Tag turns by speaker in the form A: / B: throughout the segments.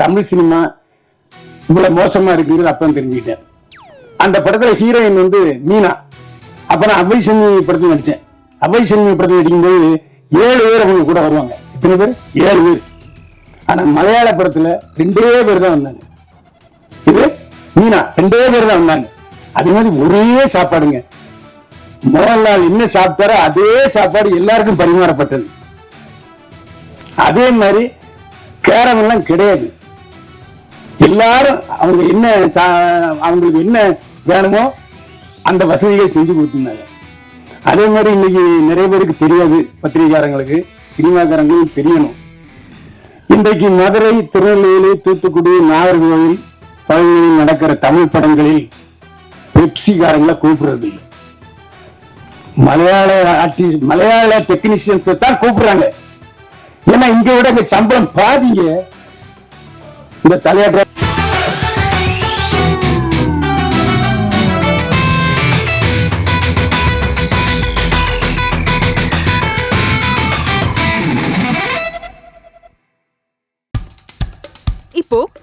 A: Tamil cinema இவ்வளவு மோசமா இருக்குங்கிறது அப்பதான் தெரிஞ்சுக்கிட்டேன். அந்த படத்துல ஹீரோயின் வந்து மீனா. அப்ப நான் அவ்வை சண்முகி படத்துல நடிச்சேன். அவ்வை சண்முகி படத்துல நடிக்கும்போது ஏழு பேர் அவங்க கூட வருவாங்க. எத்தனை பேர்? ஏழு பேர். ஆனா மலையாள படத்துல ரெண்டே பேர் தான் வந்தாங்க. இது மீனா. ரெண்டே பேர் தான் வந்தாங்க. அதே மாதிரி ஒரே சாப்பாடுங்க. மோகன்லால் என்ன சாப்பிட்டாரோ அதே சாப்பாடு எல்லாருக்கும் பரிமாறப்பட்டது. அதே மாதிரி கேரம் எல்லாம் கிடையாது. எல்லாரும் அவங்க என்ன அவங்களுக்கு என்ன வேணுமோ அந்த வசதிகள் செஞ்சு கொடுத்துருந்தாங்க. அதே மாதிரி இன்னைக்கு நிறைய பேருக்கு தெரியாது பத்திரிகைக்காரங்களுக்கு சினிமாக்காரங்களுக்கு தெரியணும். இன்றைக்கு மதுரை திருநெல்வேலி தூத்துக்குடி நாகர்கோவில் பகுதிகளில் நடக்கிற தமிழ் படங்களில் பெப்சிக்காரங்களை கூப்பிடுறது இல்லை. மலையாள ஆர்டிஸ்ட் மலையாள டெக்னீஷியன்ஸ் தான் கூப்பிடுறாங்க. ஏன்னா இங்க விட சம்பளம் பாதிங்க. இந்த
B: தலையாட்ட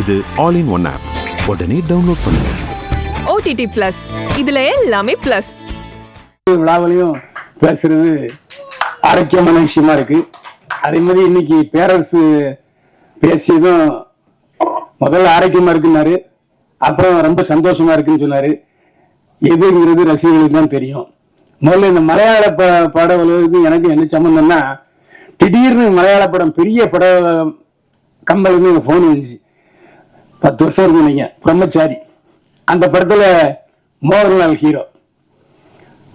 C: இது ஆல் இன் ஒன் ஆப் உடனே டவுன்லோட் பண்ணுங்க.
B: ஓடிடி பிளஸ் இதுல எல்லாமே பிளஸ்
A: விழாவிலையும் பேசுறது ஆரோக்கியமான விஷயமா இருக்கு. அதே மாதிரி இன்னைக்கு பேரரசு பேசியதும் முதல்ல ஆரோக்கியமா இருக்குன்னாரு அப்புறம் ரொம்ப சந்தோஷமா இருக்குன்னு சொன்னாரு. எதுங்கிறது ரசிகர்களுக்கு தான் தெரியும். முதல்ல இந்த மலையாள ப பட உலகத்துக்கு எனக்கு என்ன சம்மந்தம்னா திடீர்னு மலையாள படம் பெரிய பட கம்பெனிலேருந்து எனக்கு ஃபோன் வந்துச்சு பத்து வருஷம் இருக்கும் நீங்க பிரம்மச்சாரி. அந்த படத்தில் மோகன்லால் ஹீரோ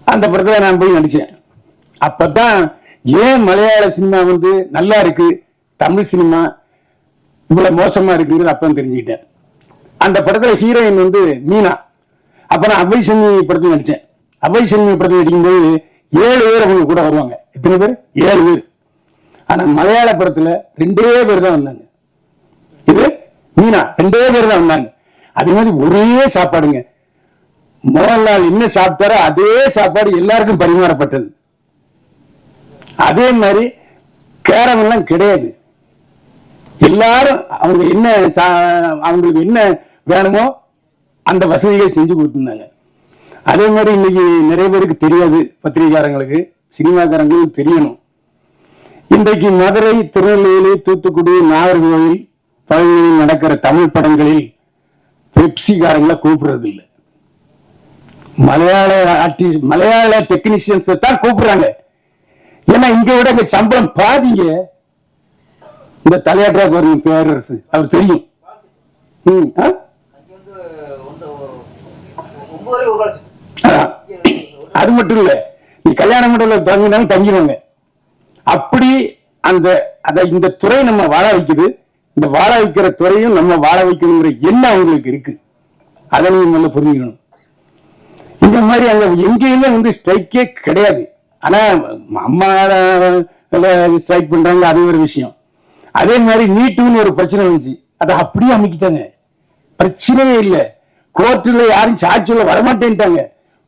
A: அந்த படத்தில் நான் போய் நடித்தேன் அப்போ தான் ஏன் மலையாள சினிமா வந்து நல்லா இருக்கு? தமிழ் சினிமா இவ்வளோ மோசமாக இருக்குங்கிறது அப்போ தெரிஞ்சுக்கிட்டேன். அந்த படத்தில் ஹீரோயின் வந்து மீனா. அப்போ நான் அவ்வை சண்முகி படத்தில் நடித்தேன் அவ்வை சண்முகி படத்தில் நடிக்கும்போது ஏழு பேர் அவங்க கூட வருவாங்க. எத்தனை பேர்? ஏழு பேர். ஆனால் மலையாள படத்தில் ரெண்டே பேர் தான் வந்தாங்க. மீனா ரெண்டே பேர் தான் வந்தாங்க. அதே மாதிரி ஒரே சாப்பாடுங்க. மோகன்லால் என்ன சாப்பிட்டாரோ அதே சாப்பாடு எல்லாருக்கும் பரிமாறப்பட்டது. அதே மாதிரி கேரம் எல்லாம் கிடையாது. எல்லாரும் அவங்க என்ன சா- அவங்களுக்கு என்ன வேணுமோ அந்த வசதிகள் செஞ்சு கொடுத்துருந்தாங்க. அதே மாதிரி இன்னைக்கு நிறைய பேருக்கு தெரியாது பத்திரிகைக்காரங்களுக்கு சினிமாக்காரங்களுக்கு தெரியணும். இன்றைக்கு மதுரை திருநெல்வேலி தூத்துக்குடி நாகர்கோவில் பகுதிகளில் நடக்கிற தமிழ் படங்களில் பெப்சிக்காரங்களை கூப்பிடுறது இல்லை மலையாள ஆர்டிஸ்ட் மலையாள டெக்னீஷியன்ஸ் தான் கூப்பிடுறாங்க. ஏன்னா இங்க விட இங்க சம்பளம் பாதிங்க. இந்த தலையாட்டா பாருங்க பேரரசு. அவர் தெரியும். அது மட்டும் இல்ல நீ கல்யாண மண்டபத்தில் தங்கினாலும் தங்கிடுவாங்க அப்படி அந்த அத இந்த துறை நம்ம வாழ வைக்குது. இந்த வாழ வைக்கிற துறையும் நம்ம வாழ வைக்கணுங்கிற எண்ணம் அவங்களுக்கு இருக்கு. அதை நீங்க புரிஞ்சுக்கணும். இந்த மாதிரி அங்க எங்கேயுமே வந்து ஸ்ட்ரைக்கே கிடையாது. ஆனா அம்மா ஸ்ட்ரைக் பண்றாங்க அது ஒரு விஷயம். அதே மாதிரி நீட்டுன்னு ஒரு பிரச்சனை இருந்துச்சு அதை அப்படியே அமைக்கிட்டாங்க. பிரச்சனையே இல்லை. கோர்ட்டுல யாரும் சாட்சியில் வரமாட்டேன்ட்டாங்க.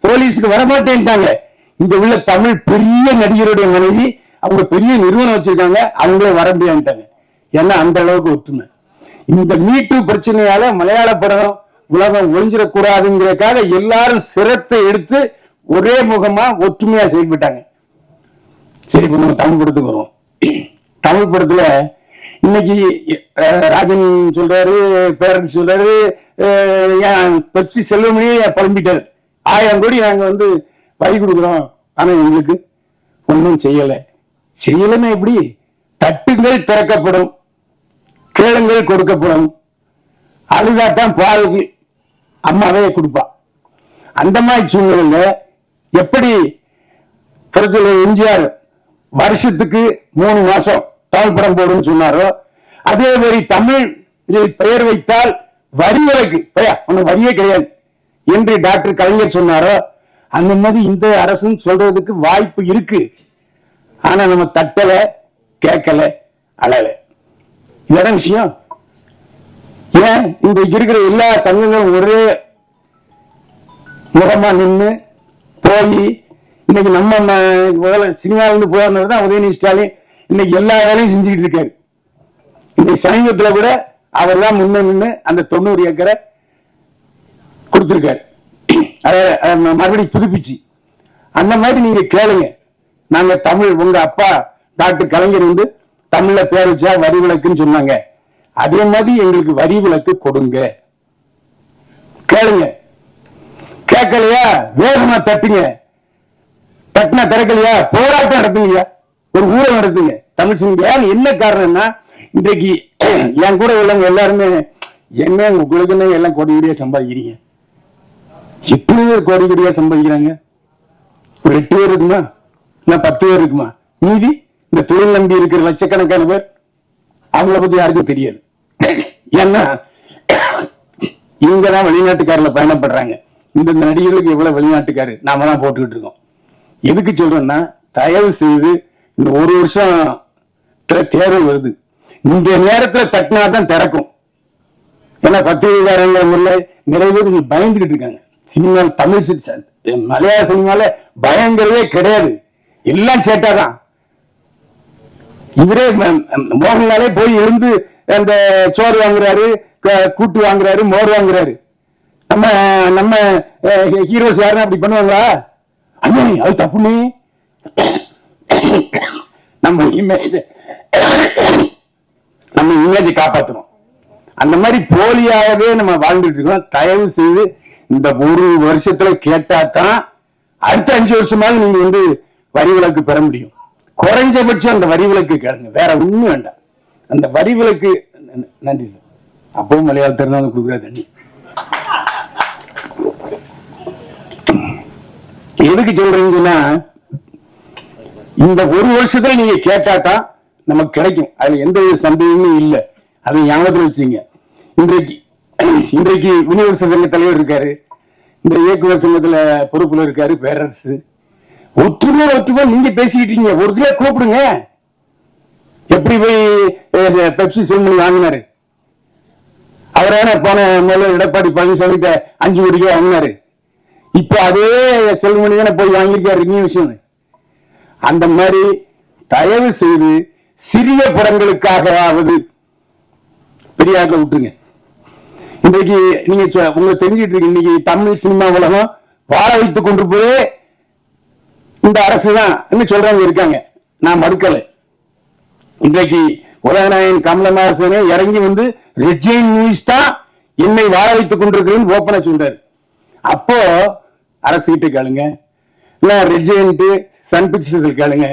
A: போலீஸுக்கு வரமாட்டேன்ட்டாங்க. இங்க உள்ள தமிழ் பெரிய நடிகருடைய மனைவி அவங்க பெரிய நிறுவனம் வச்சிருக்காங்க. அவங்களே வர முடியாதுட்டாங்க ஏன்னா அந்த அளவுக்கு ஒற்றுமை இந்த மீட்டு பிரச்சனையால மலையாள படம் உலகம் ஒழிஞ்சிடக்கூடாதுங்கிறதுக்காக எல்லாரும் சிரத்தை எடுத்து ஒரே முகமா ஒற்றுமையா செயல்பட்டாங்க சரி இப்ப நம்ம தமிழ் படத்துக்கு வருவோம். தமிழ் படத்துல இன்னைக்கு ராஜன் சொல்றாரு பேரண்ட்ஸ் சொல்றாரு ஏன் பெப்சி செல்வமணியே பழம்பிட்டார் ஆயிரம் கோடி நாங்க வந்து வரி கொடுக்குறோம். ஆனா எங்களுக்கு ஒன்றும் செய்யலை. செய்யலைன்னா எப்படி? தட்டுங்கள் திறக்கப்படும். கேளுங்கள் கொடுக்கப்படும். அழுதாத்தான் பால் அம்மாவே கொடுப்பா. அந்த மாதிரி சூழ்நிலையில எப்படி புரட்சியில் எம்ஜிஆர் வருஷத்துக்கு மூணு மாசம் தமிழ் படம் போடுன்னு சொன்னாரோ அதே மாதிரி தமிழ் பெயர் வைத்தால் வரி விலக்கு உனக்கு வரியே கிடையாது என்று டாக்டர் கலைஞர் சொன்னாரோ அந்த மாதிரி இந்த அரசுன்னு சொல்றதுக்கு வாய்ப்பு இருக்கு. ஆனா நம்ம தட்டல கேட்கல அழல. இதான விஷயம்? ஏன் இன்றைக்கு இருக்கிற எல்லா சங்கங்களும் ஒரே முகமா நின்னு போய் இன்னைக்கு நம்ம ம- முதல்ல சினிமால இருந்து தான் உதயநிதி ஸ்டாலின். இன்னைக்கு எல்லா வேலையும் செஞ்சுக்கிட்டு இருக்காரு. இன்னைக்கு சமீபத்துல கூட அவர் தான் முன்ன நின்று அந்த தொண்ணூறு ஏக்கரை கொடுத்துருக்காரு. அதை மறுபடியும் புதுப்பிச்சு. அந்த மாதிரி நீங்க கேளுங்க. நாங்க தமிழ் உங்க அப்பா டாக்டர் கலைஞர் வந்து தமிழ்ல பேர் வச்சா வரி விளக்குன்னு சொன்னாங்க. அதே மாதிரி எங்களுக்கு வரி விலக்கு கொடுங்க. கேளுங்க. கேட்கலையா? வேகமா தட்டுங்க. தட்டினா திறக்கலையா? போராட்டம் நடத்துங்க ஒரு ஊழல் நடத்துங்க தமிழ் சிங்கம் என்ன காரணம்னா இன்றைக்கு என் கூட உள்ளவங்க எல்லாருமே என்ன உங்களுக்கு எல்லாம் கோடி கோடியா சம்பாதிக்கிறீங்க. எப்படி பேர் கோடி கோடியா சம்பாதிக்கிறாங்க? ஒரு எட்டு பேர் இருக்குமா? இல்ல பத்து பேர் இருக்குமா? மீதி இந்த தொழில் நம்பி இருக்கிற லட்சக்கணக்கான பேர் அவங்கள பத்தி யாருக்கும் தெரியாது. ஏன்னா இங்க தான் வெளிநாட்டுக்காரில் பயணப்படுறாங்க. இந்த நடிகர்களுக்கு எவ்வளவு வெளிநாட்டுக்காரு நாம தான் போட்டுக்கிட்டு இருக்கோம். எதுக்கு சொல்றேன்னா தயவு செய்து இந்த ஒரு வருஷம் த- தேர்தல் வருது. இந்த நேரத்துல தட்டினா தான் திறக்கும். ஏன்னா பத்திரிகைக்காரங்கிற முறையில் நிறைய பேர் இங்க பயந்துகிட்டு இருக்காங்க. சினிமா தமிழ் மலையாள சினிமால பயங்கரவே கிடையாது. எல்லாம் சேட்டாதான் இவரே மோகன்லாலே போய் இருந்து அந்த சோறு வாங்குறாரு கூட்டு வாங்குறாரு மோர் வாங்குறாரு. நம்ம நம்ம ஹீரோஸ் யாரும் அப்படி பண்ணுவாங்களா? அண்ணே அது தப்புன்னு நம்ம இமேஜ் நம்ம இமேஜ் காப்பாற்றணும் அந்த மாதிரி போலியாகவே நம்ம வாழ்ந்துட்டு இருக்கோம். தயவு செய்து இந்த ஒரு வருஷத்துல கேட்டா தான் அடுத்த அஞ்சு வருஷமாவது நீங்க வந்து வரி விலக்கு பெற முடியும். குறைஞ்சபட்சம் அந்த வரி விலக்கு கேளுங்க. வேற ஒண்ணும் வேண்டாம் அந்த வரி விலக்கு நன்றி சார். அப்பவும் மலையாளத்தில் தான் கொடுக்குற தண்ணி எதுக்கு சொல்றீங்கன்னா இந்த ஒரு வருஷத்துல நீங்க கேட்டா தான் நமக்கு கிடைக்கும். அதுல எந்த ஒரு சந்தேகமும் இல்லை. அதை ஞாபகத்தில் வச்சுங்க. இன்றைக்கு இன்றைக்கு விநியோக சங்க தலைவர் இருக்காரு. இந்த இயக்குவர் சங்கத்துல பொறுப்புல இருக்காரு பேரரசு. ஒற்றுமை ஒற்றுமை நீங்க பேசிக்கிட்டீங்க ஒரு கிலோ கூப்பிடுங்க. எப்படி போய் பெப்சி செல்மணி வாங்கினாரு. அவரான போன முதல்ல எடப்பாடி பழனிசாமி அஞ்சு கோடி வாங்கினாரு. இப்ப அதே செல்மணி தானே போய் வாங்கியிருக்காரு இன்னும் விஷயம். அந்த மாதிரி தயவு செய்து சிறிய படங்களுக்காகவாவது பெரியாக்க விட்டுருங்க. இன்றைக்கு நீங்க சொ- உங்களுக்கு தெரிஞ்சிட்டு இருக்கு இன்னைக்கு தமிழ் சினிமா உலகம் வாழ வைத்துக் கொண்டு போய் இந்த அரசு தான் சொல்றவங்க இருக்காங்க. நான் மறுக்கலை. இன்றைக்கு உலகநாயகன் கமலஹாசனே இறங்கி வந்து ரெஜைன் நியூஸ் தான் என்னை வாழ வைத்துக் கொண்டிருக்கிறேன்னு ஓப்பனா சொல்றாரு. அப்போ அரசு கிட்ட கேளுங்க. இல்ல ரெஜைன்ட்டு சன் பிக்சர்ஸ் கேளுங்க.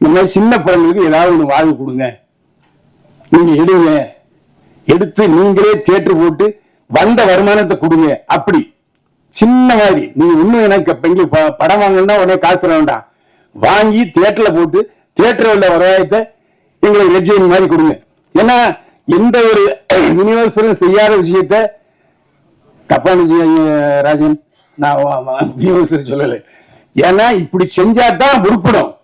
A: இந்த மாதிரி சின்ன படங்களுக்கு ஏதாவது ஒன்று வாழ்வு கொடுங்க. நீங்க எடுங்க. எடுத்து நீங்களே தேட்டர் போட்டு வந்த வருமானத்தை கொடுங்க. அப்படி. சின்ன மாதிரி. நீங்க இன்னும் எனக்கு இப்ப ப- படம் வாங்கணும்னா உடனே காசு வேண்டாம். வாங்கி தியேட்டர்ல போட்டு தியேட்டர்ல உள்ள வருவாயத்தை எங்களுக்கு ரெஜைன் மாதிரி கொடுங்க. ஏன்னா எந்த ஒரு யூனிவர்சலும் செய்யாத விஷயத்த தப்பான ராஜன் நான் யூனிவர்சல் சொல்லலை. ஏன்னா இப்படி செஞ்சா தான் உருப்படும்.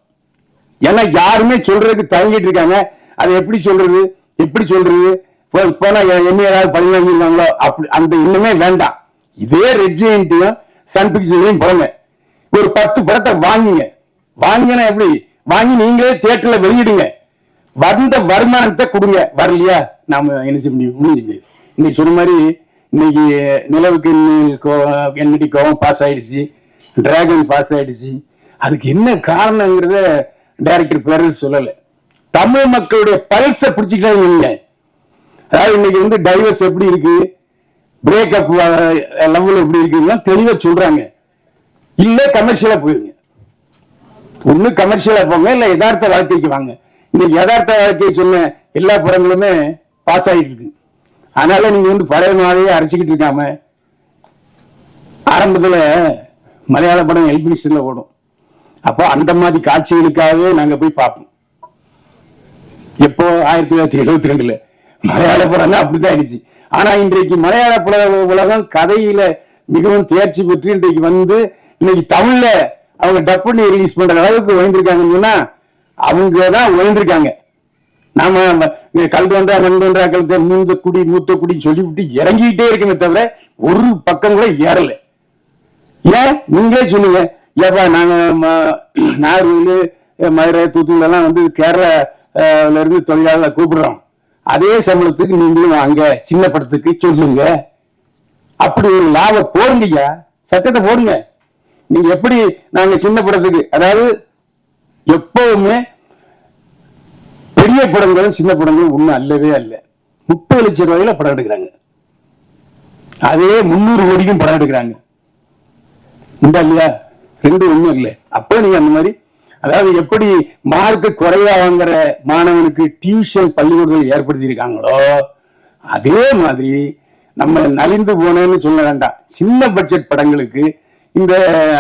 A: ஏன்னா யாருமே சொல்றதுக்கு தயங்கிட்டு இருக்காங்க. அதை எப்படி சொல்றது? எப்படி சொல்றது? போனா என்ன ஏதாவது பழி வாங்கிருக்காங்களோ அப்படி அந்த இன்னுமே வேண்டாம். இதே ரெட் ஜெயின்ட்டையும் சன் பிக்சரையும் போங்க. ஒரு பத்து படத்தை வாங்குங்க. வாங்கினா எப்படி? வாங்கி நீங்களே தியேட்டர்ல வெளியிடுங்க. வந்த வருமானத்தை கொடுங்க. வரலையா? நாம என்ன செய்ய முடியும்? ஒண்ணும் இன்னைக்கு சொன்ன மாதிரி இன்னைக்கு நிலவுக்கு என்னடி கோவம் பாஸ் ஆயிடுச்சு. டிராகன் பாஸ் ஆயிடுச்சு. அதுக்கு என்ன காரணங்கிறத டைரக்டர் பேரரசு சொல்லலை. தமிழ் மக்களுடைய பல்ஸை பிடிச்சிக்கிட்டாங்க அதாவது இன்னைக்கு வந்து டைவர்ஸ் எப்படி இருக்கு? பிரேக்கப் லெவல் எப்படி இருக்குன்னா தெளிவா சொல்றாங்க. இல்ல கமர்ஷியலா போயிருங்க. ஒண்ணு கமர்ஷியலா போங்க இல்ல யதார்த்த வாழ்க்கைக்கு வாங்க. இன்னைக்கு யதார்த்த வாழ்க்கையை சொன்ன எல்லா படங்களுமே பாஸ் ஆகிட்டு இருக்கு அதனால நீங்க வந்து பழைய மாதிரியே அரைச்சிக்கிட்டு இருக்காம ஆரம்பத்துல மலையாள படம் எல்பினிஷன்ல ஓடும். அப்போ அந்த மாதிரி காட்சிகளுக்காகவே நாங்க போய் பார்ப்போம். எப்போ? ஆயிரத்தி தொள்ளாயிரத்தி எழுபத்தி ரெண்டுல. மலையாள படம் அப்படிதான் ஆயிடுச்சு. ஆனா இன்றைக்கு மலையாள புலக உலகம் கதையில மிகவும் தேர்ச்சி பெற்று இன்றைக்கு வந்து இன்னைக்கு தமிழ்ல அவங்க டப் பண்ணி ரிலீஸ் பண்ற அளவுக்கு உயர்ந்திருக்காங்கன்னு சொன்னா அவங்க தான் உயர்ந்திருக்காங்க நாம ம- கல் தோன்றா மூந்த மூத்த குடி மூத்த குடி சொல்லிவிட்டு இறங்கிட்டே இருக்குமே தவிர ஒரு பக்கம் கூட ஏறல. ஏன்? நீங்களே சொல்லுங்க. ஏப்பா நாங்க ம- நாகர்கோவில் மதுரை தூத்துக்குடி எல்லாம் வந்து கேரளால இருந்து தொழிலாளர்களை கூப்பிடுறோம். அதே சம்பளத்துக்கு நீங்களும் வாங்க சின்ன படத்துக்கு சொல்லுங்க. அப்படி ஒரு லாபம் போடுங்கய்யா. சட்டத்தை போடுங்க. நீங்க எப்படி நாங்க சின்ன படத்துக்கு அதாவது எப்பவுமே பெரிய படங்களும் சின்ன படங்களும் ஒண்ணும் அல்லவே அல்ல. முப்பது லட்சம் ரூபாயில படம் எடுக்கிறாங்க. அதே முந்நூறு கோடிக்கும் படம் எடுக்கிறாங்க. இந்த இல்லையா? ரெண்டு ஒண்ணும் இல்லை. அப்ப நீங்க அந்த மாதிரி அதாவது எப்படி மார்க் குறைவா வாங்குற மாணவனுக்கு டியூஷன் பள்ளிக்கூடங்கள் ஏற்படுத்தி இருக்காங்களோ அதே மாதிரி நம்ம நலிந்து போனேன்னு சொல்ல வேண்டாம். சின்ன பட்ஜெட் படங்களுக்கு இந்த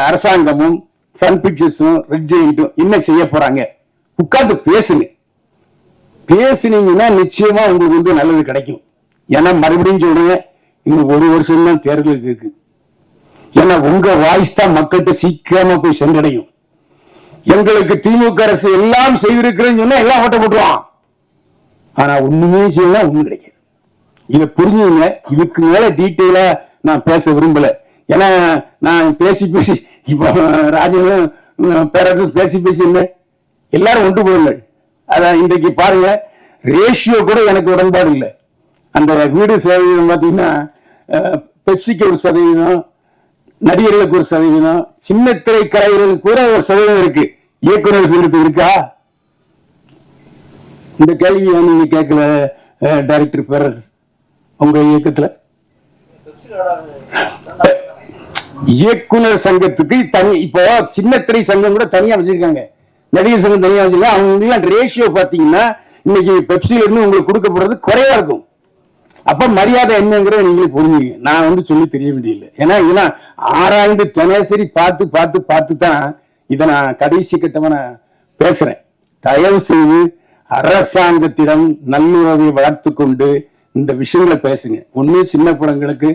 A: அரசாங்கமும் சன் பிக்சர்ஸும் ரெட் ஜெயிண்ட்டும் என்ன செய்ய போறாங்க? உட்கார்ந்து பேசுங்க. பேசுனீங்கன்னா நிச்சயமா உங்களுக்கு வந்து நல்லது கிடைக்கும். ஏன்னா மறுபடியும் சொல்றேன் இன்னும் ஒரு வருஷம் தான் தேர்தலுக்கு இருக்கு. ஏன்னா உங்க வாய்ஸ் தான் மக்கள்கிட்ட சீக்கிரமா போய் சென்றடையும். எங்களுக்கு திமுக அரசு எல்லாம் செய்திருக்கிறேன்னு சொன்னா எல்லாம் ஓட்ட போட்டுருவான். ஆனா ஒண்ணுமே செய்யலாம் ஒண்ணும் கிடைக்காது இதை புரிஞ்சுங்க. இதுக்கு மேல டீட்டெயிலா நான் பேச விரும்பல. ஏன்னா நான் பேசி பேசி இப்போ ராஜனும் பேரரசு பேசி பேசி என்ன? எல்லாரும் ஒன்று போயிருங்கள் அதான் இன்றைக்கு பாருங்க. ரேஷியோ கூட எனக்கு உடன்பாடு இல்லை. அந்த வீடு சதவீதம் பார்த்தீங்கன்னா பெப்சிக்கு ஒரு சதவீதம் நடிகர்களுக்கு ஒரு சதவீதம் சின்ன திரை கலைஞர்களுக்கு கூட ஒரு சதவீதம் இருக்கு. இயக்குனர் சங்கத்துக்கு இருக்கா? இந்த கேள்வி நீங்க கேட்கல டைரக்டர் பேரஸ் உங்க இயக்கத்துல? இயக்குனர் சங்கத்துக்கு தனி இப்போ சின்ன திரை சங்கம் கூட தனியா வச்சிருக்காங்க. நடிகர் சங்கம் தனியா வச்சிருக்காங்க. அவங்க ரேஷியோ பாத்தீங்கன்னா இன்னைக்கு பெப்சில இருந்து உங்களுக்கு கொடுக்கப்படுறது குறைவா இருக்கும். அப்ப மரியாதை என்னங்கிறத நீங்களே புரிஞ்சுங்க நான் வந்து சொல்லி தெரிய வேண்டியதில்லை. ஏன்னா இதெல்லாம் ஆராய்ந்து தினசரி பார்த்து பார்த்து பார்த்து தான் இதை நான் கடைசி கட்டமாக நான் பேசுறேன். தயவு செய்து அரசாங்கத்திடம் நல்லுறவை வளர்த்து கொண்டு இந்த விஷயங்களை பேசுங்க. ஒன்று சின்ன படங்களுக்கு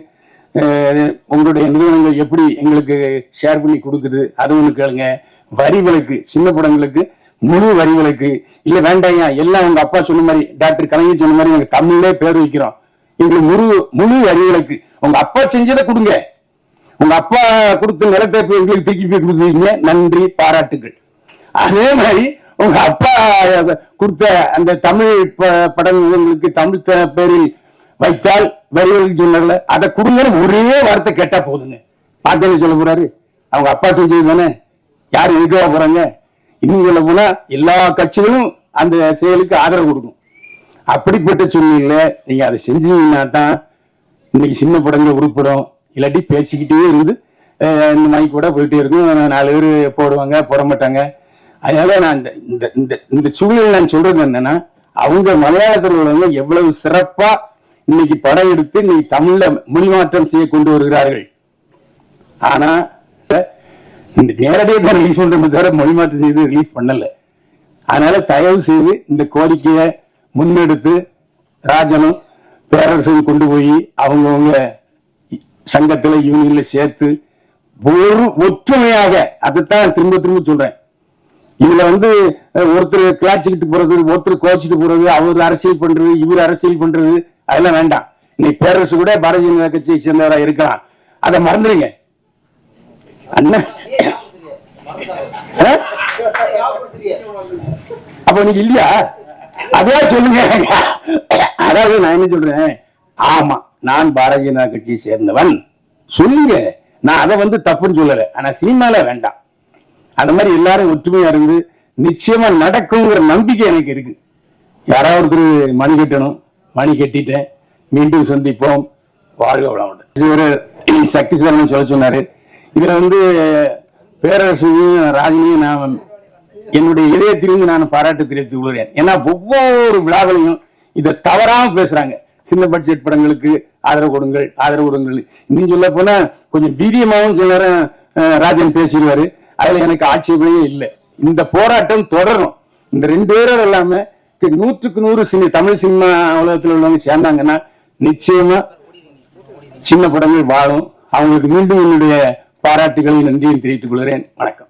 A: உங்களுடைய நிறுவனங்கள் எப்படி எங்களுக்கு ஷேர் பண்ணி கொடுக்குது அது ஒன்று கேளுங்க. வரி விலக்கு சின்ன படங்களுக்கு முழு வரி விலக்கு. இல்லை வேண்டாம் எல்லாம் உங்க அப்பா சொன்ன மாதிரி டாக்டர் கலைஞர் சொன்ன மாதிரி நாங்கள் தமிழ்லே பேர் வைக்கிறோம். எங்களுக்கு முழு முழு வரி உங்க அப்பா செஞ்சதை கொடுங்க. உங்க அப்பா கொடுத்த நிலத்தை எங்களுக்கு திருப்பி போய் நன்றி பாராட்டுகள் அதே மாதிரி உங்க அப்பா கொடுத்த அந்த தமிழ் ப- படங்களுக்கு தமிழ் பேரில் வைத்தால் வரிகளுக்கு சொன்னார்ல அதை கொடுங்கன்னு ஒரே வார்த்தை கேட்டா போதுங்க. பார்த்தேன்னு சொல்ல போறாரு? அவங்க அப்பா செஞ்சது தானே? யார் எதுவாக போறாங்க? இன்னும் சொல்ல போனா எல்லா கட்சிகளும் அந்த செயலுக்கு ஆதரவு கொடுக்கும். அப்படிப்பட்ட சூழ்நிலையில நீங்க அதை செஞ்சீங்கன்னா தான் இன்னைக்கு சின்ன படங்கள் உருப்படும். இல்லாட்டி பேசிக்கிட்டே இருந்து இந்த மைக் கூட போயிட்டே இருக்கும். நாலு பேர் போடுவாங்க போட மாட்டாங்க. அதனால நான் இந்த இந்த இந்த இந்த சூழ்நிலை நான் சொல்றது என்னன்னா அவங்க மலையாளத்தில் உள்ளவங்க எவ்வளவு சிறப்பா இன்னைக்கு படம் எடுத்து இன்னைக்கு தமிழ்ல மொழிமாற்றம் செய்ய கொண்டு வருகிறார்கள். ஆனா இந்த நேரடியாக தான் ரிலீஸ் பண்றோமே தவிர மொழிமாற்றம் செய்து ரிலீஸ் பண்ணல. அதனால தயவு செய்து இந்த கோரிக்கையை முன்னெடுத்து ராஜனும் பேரரசையும் கொண்டு போய் அவங்கவுங்க சங்கத்துல யூனியன்ல சேர்த்து ஒரு ஒற்றுமையாக அதைத்தான் திரும்ப திரும்ப சொல்றேன். இதுல வந்து ஒருத்தர் கிளாச்சிக்கிட்டு போறது ஒருத்தர் கோச்சிட்டு போறது அவர் அரசியல் பண்றது இவர் அரசியல் பண்றது அதெல்லாம் வேண்டாம். இன்னைக்கு பேரரசு கூட பாரதிய ஜனதா கட்சியை சேர்ந்தவரா இருக்கலாம். அதை மறந்துடுங்க. அண்ணன்? அப்ப நீங்க இல்லையா? அதான் சொல்லுங்க. அதாவது நான் என்ன சொல்றேன்? ஆமா நான் பாரதிய ஜனதா கட்சியை சேர்ந்தவன். சொல்லுங்க. நான் அதை வந்து தப்புன்னு சொல்லல. ஆனா சினிமால வேண்டாம். அந்த மாதிரி எல்லாரும் ஒற்றுமையா இருந்து நிச்சயமா நடக்குங்கிற நம்பிக்கை எனக்கு இருக்கு. யாராவது ஒருத்தர் மணி கட்டணும் மணி கட்டிட்டேன் மீண்டும் சந்திப்போம். வாழ்க வளமுடன். சக்தி சரணம் சொல்ல சொன்னாரு. இதுல வந்து பேரரசையும் ராஜினியும் நான் என்னுடைய இதயத்திலிருந்து நான் பாராட்டு தெரிவித்துக் கொள்கிறேன் ஏன்னா ஒவ்வொரு விழாவிலையும் இதை தவறாம பேசுறாங்க. சின்ன பட்ஜெட் படங்களுக்கு ஆதரவு கொடுங்கள் ஆதரவு கொடுங்கள். இன்னும் சொல்ல போனா கொஞ்சம் வீரியமாகவும் சில நேரம் ராஜன் பேசிடுவாரு. அதுல எனக்கு ஆட்சேபமே இல்லை. இந்த போராட்டம் தொடரும் இந்த ரெண்டு பேரும் இல்லாம நூற்றுக்கு நூறு சினி தமிழ் சினிமா உலகத்தில் உள்ளவங்க சேர்ந்தாங்கன்னா நிச்சயமா சின்ன படங்கள் வாழும். அவங்களுக்கு மீண்டும் என்னுடைய பாராட்டுகளையும் நன்றியும் தெரிவித்துக் கொள்கிறேன். வணக்கம்.